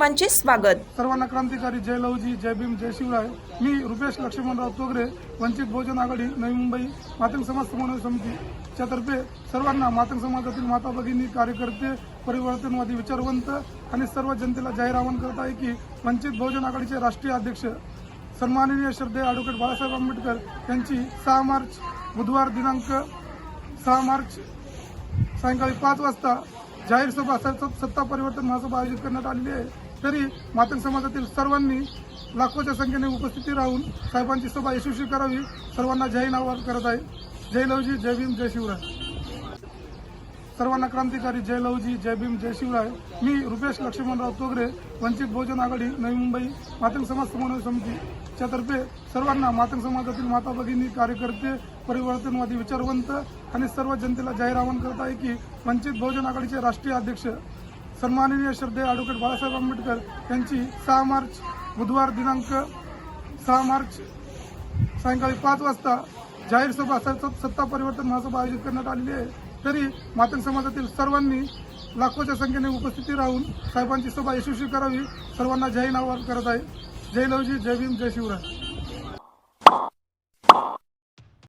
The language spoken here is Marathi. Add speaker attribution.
Speaker 1: सर्वांचे स्वागत.
Speaker 2: सर्वांना क्रांतिकारी जय लवजी जय भीम जय शिवराय. मी रुपेश लक्ष्मणराव तोगरे वंचित बहुजन आघाडी नवी मुंबई मातंग समाज समन्वय समितीच्या तर्फे सर्वांना मातंग समाजातील माता भगिनी कार्यकर्ते परिवर्तनवादी विचारवंत आणि सर्व जनतेला जाहीर आवाहन करत आहे की वंचित बहुजन आघाडीचे राष्ट्रीय अध्यक्ष सन्माननीय श्रद्धेय ॲडव्होकेट बाळासाहेब आंबेडकर यांची सहा मार्च बुधवार दिनांक सहा मार्च सायंकाळी पाच वाजता जाहीर सभा सत्ता परिवर्तन महासभा आयोजित करण्यात आलेली आहे. तरी मातंग समाजातील सर्वांनी लाखोच्या संख्येने उपस्थिती राहून साहेबांची सभा यशस्वी करावी सर्वांना जय नावार करत आहे. जय लवजी जय भीम जय शिवराय. सर्वांना क्रांतिकारी जय लवजी जय भीम जय शिवराय. मी रुपेश लक्ष्मणराव तोगरे वंचित बहुजन आघाडी नवी मुंबई मातंग समाज समन्वय समितीच्या तर्फे सर्वांना मातंग समाजातील माता भगिनी कार्यकर्ते परिवर्तनवादी विचारवंत आणि सर्व जनतेला जाहीर आवाहन करत आहे की वंचित बहुजन आघाडीचे राष्ट्रीय अध्यक्ष सन्माननीय श्रद्धे ॲडव्होकेट बाळासाहेब आंबेडकर यांची सहा मार्च बुधवार दिनांक सहा मार्च सायंकाळी पाच वाजता जाहीर सभा सत्ता परिवर्तन महासभा आयोजित करण्यात आलेली आहे. तरी मातंग समाजातील सर्वांनी लाखोच्या संख्येने उपस्थिती राहून साहेबांची सभा यशस्वी करावी सर्वांना जय नावार करत आहे. जय लवजी जय भीम जय शिवराय.